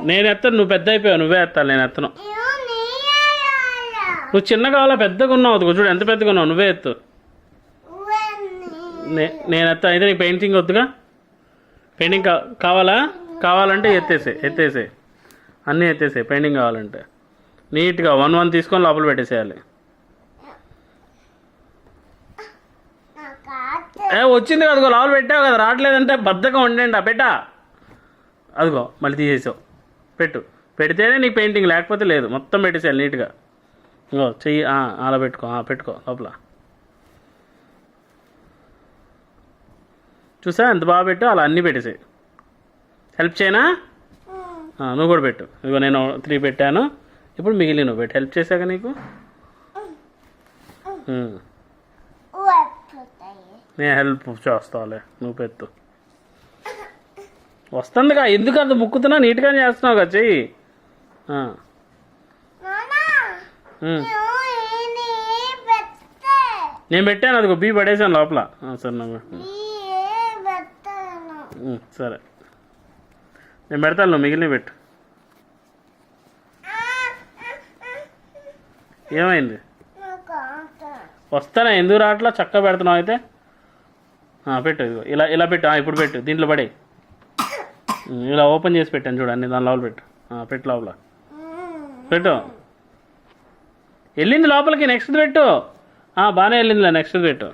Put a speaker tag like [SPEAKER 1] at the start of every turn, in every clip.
[SPEAKER 1] నేను ఎత్తాను నువ్వు పెద్ద అయిపోయావు నువ్వే ఎత్తాలి నేను ఎత్తను. నువ్వు చిన్న కావాలా పెద్దగా ఉన్నావు చూడు ఎంత పెద్దగా ఉన్నావు నువ్వే ఎత్తు. నే- నేను ఎత్తా అయితే నీకు పెయింటింగ్ వద్దుగా? పెయింటింగ్ కావాలా? కావాలంటే ఎత్తేసే ఎత్తేసే. అన్నీ ఎత్తేసే పెయింటింగ్ కావాలంటే. నీట్గా వన్ వన్ తీసుకొని లోపల పెట్టేసేయాలి. ఏ వచ్చింది కదా అదిగో లోపల పెట్టావు కదా రావట్లేదంటే బద్దగా ఉండండి పెట్టా. అదిగో మళ్ళీ తీసేసావు. పెట్టు. పెడితేనే నీకు పెయింటింగ్ లేకపోతే లేదు. మొత్తం పెట్టేసేయాలి నీట్గా. ఇంకో చెయ్యి అలా పెట్టుకో పెట్టుకో లోపల. చూసా? ఎంత బాగా పెట్టు అలా అన్నీ పెట్టేసాయి. హెల్ప్ చేయనా? నువ్వు కూడా పెట్టు. ఇదిగో నేను త్రీ పెట్టాను. ఇప్పుడు మిగిలిన నువ్వు పెట్టు. హెల్ప్ చేశాక నీకు. నేను హెల్ప్ చేస్తావులే నువ్వు పెట్టు. వస్తుందిగా ఎందుకు అంత ముక్కుతున్నా? నీట్గానే చేస్తున్నావు కదా చెయ్యి. నేను పెట్టాను అదిగో బీ పడేసాను లోపల. సరే నువ్వు సరే. నేను పెడతాను నువ్వు మిగిలిన పెట్టు. ఏమైంది? వస్తానా? ఎందుకు రావట్లా? చక్కగా పెడుతున్నావు అయితే? పెట్టు ఇదిగో. ఇలా ఇలా పెట్టు. ఇప్పుడు పెట్టు. దీంట్లో పడే ఇలా ఓపెన్ చేసి పెట్టాను చూడండి దాని లోపల పెట్టు. పెట్టు లోపల. పెట్టు. వెళ్ళింది లోపలికి నెక్స్ట్ పెట్టు. బాగానే వెళ్ళిందిలే నెక్స్ట్ పెట్టు.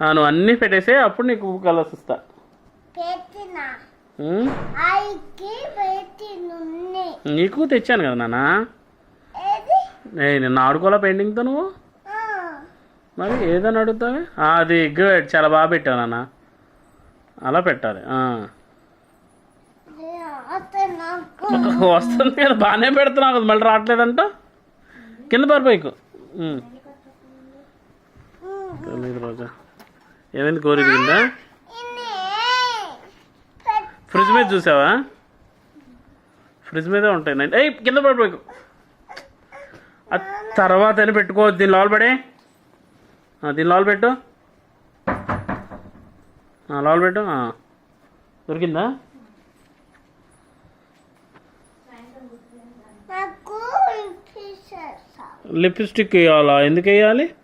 [SPEAKER 1] నువ్వు అన్నీ పెట్టేసే అప్పుడు నీకు కలర్స్ ఇస్తా నీకు తెచ్చాను కదా నాన్న? నిన్న ఆడుకోవాలా పెయింటింగ్తో నువ్వు? మరి ఏదని అడుగుతావే? అది గుడ్ చాలా బాగా పెట్టావు నాన్న. అలా పెట్టాలి. వస్తుంది కదా బాగానే పెడుతున్నావు కదా మళ్ళీ రావట్లేదంట? కింద పడిపోయికు రోజా. ఏమైంది కోరి దిగిందా
[SPEAKER 2] ఇన్ని పెట్-
[SPEAKER 1] ఫ్రిడ్జ్ మీద చూసావా? ఫ్రిడ్జ్ మీదే ఉంటాయి ఏయ్ కింద పడిపోయికు ఆ తర్వాత అని పెట్టుకో దీని లోపల పడే. దీని లోపల పెట్టు. లోపల పెట్టు. దొరికిందా? లిప్స్టిక్ వేయాలా ఎందుకు వేయాలి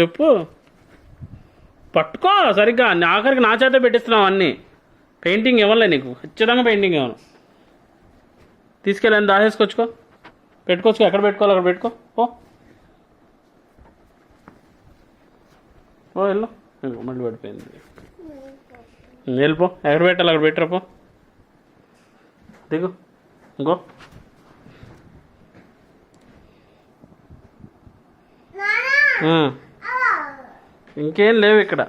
[SPEAKER 1] చెప్పు. పట్టుకో సరిగ్గా. ఆఖరికి నా చేత పెట్టిస్తున్నావు అన్నీ. పెయింటింగ్ ఇవ్వలే నీకు. ఖచ్చితంగా పెయింటింగ్ ఇవ్వను. తీసుకెళ్ళని దాచేసుకొచ్చుకో. పెట్టుకోవచ్చు ఎక్కడ పెట్టుకోవాలి అక్కడ పెట్టుకో. ఓ ఓ వెళ్ళు. మళ్ళీ పడిపోయింది. వెళ్ళిపో ఎక్కడ పెట్టాలి అక్కడ పెట్టరా పో. దిగు ఇంకో. ఇంకేం లేవు ఇక్కడ.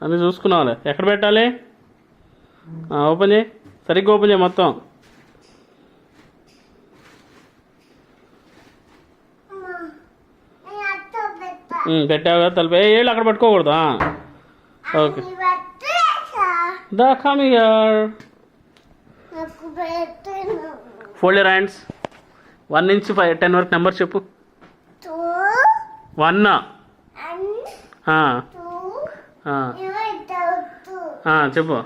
[SPEAKER 1] అన్నీ చూసుకున్నావులే. ఎక్కడ పెట్టాలి? ఓపెన్ చేయి. సరిగ్గా ఓపెన్ చేయి మొత్తం
[SPEAKER 2] నేను అత్త పెట్టా
[SPEAKER 1] ఉమ్, పెట్టావు కదా తలుపు. ఏ ఏళ్ళు అక్కడ పట్టుకోకూడదు. Okay. The come here. Fold your hands one నుంచి ఫైవ్ టెన్ వరకు నెంబర్ చెప్పు. వన్ చెప్పు.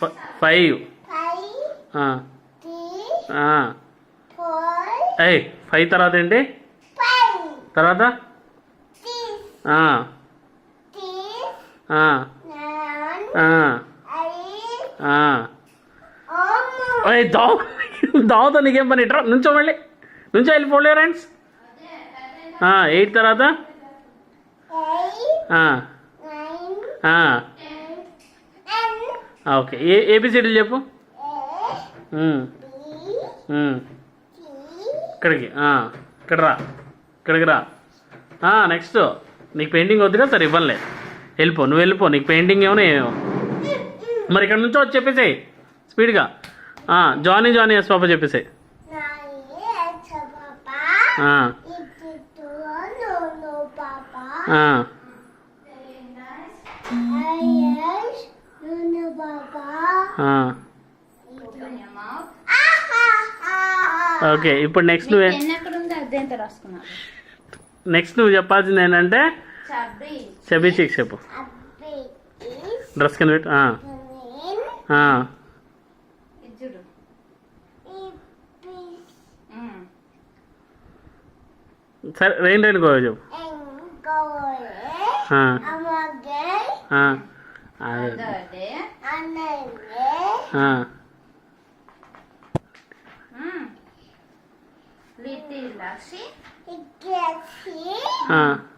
[SPEAKER 1] ఫ- ఫైవ్ ఏయ్ ఫైవ్ తర్వాత ఏంటి? తర్వాత? దావ్. దావుతో నీకేం పని? ఇట్రా నుంచో మళ్ళీ. నుంచో వెళ్ళి ఫోల్డ్ ఫ్రెండ్స్. ఎయిట్ తర్వాత? ఓకే. ఏ ఏబిసిడీలు చెప్పు. ఇక్కడికి ఇక్కడ రా ఇక్కడికి రా. నెక్స్ట్ నీకు పెయింటింగ్ వద్దుగా సరే ఇవ్వనులే. వెళ్ళిపో నువ్వు వెళ్ళిపో నీకు పెయింటింగ్ ఏమో ఏమో. మరి ఇక్కడ నుంచి వచ్చి చెప్పేసేయి స్పీడ్గా. Johnny Johnny yes papa చెప్పేసేయి.
[SPEAKER 2] పాపా
[SPEAKER 1] ఆ,
[SPEAKER 2] ఇది టు నో నో పాపా
[SPEAKER 1] ఆ.
[SPEAKER 2] I yes no no papa
[SPEAKER 1] ఆ.
[SPEAKER 2] ఆహా
[SPEAKER 1] ఓకే ఇప్పుడు నెక్స్ట్ నువ్వే.
[SPEAKER 2] నెక్స్ట్ నువ్వు చెప్పాల్సింది ఏంటంటే చిక్స్ చెప్పు. డ్రెస్ కింద పెట్టు. సరే రెయిన్ రెయిన్ గోవా చెప్పు. అదే.
[SPEAKER 3] Other day.
[SPEAKER 1] I'm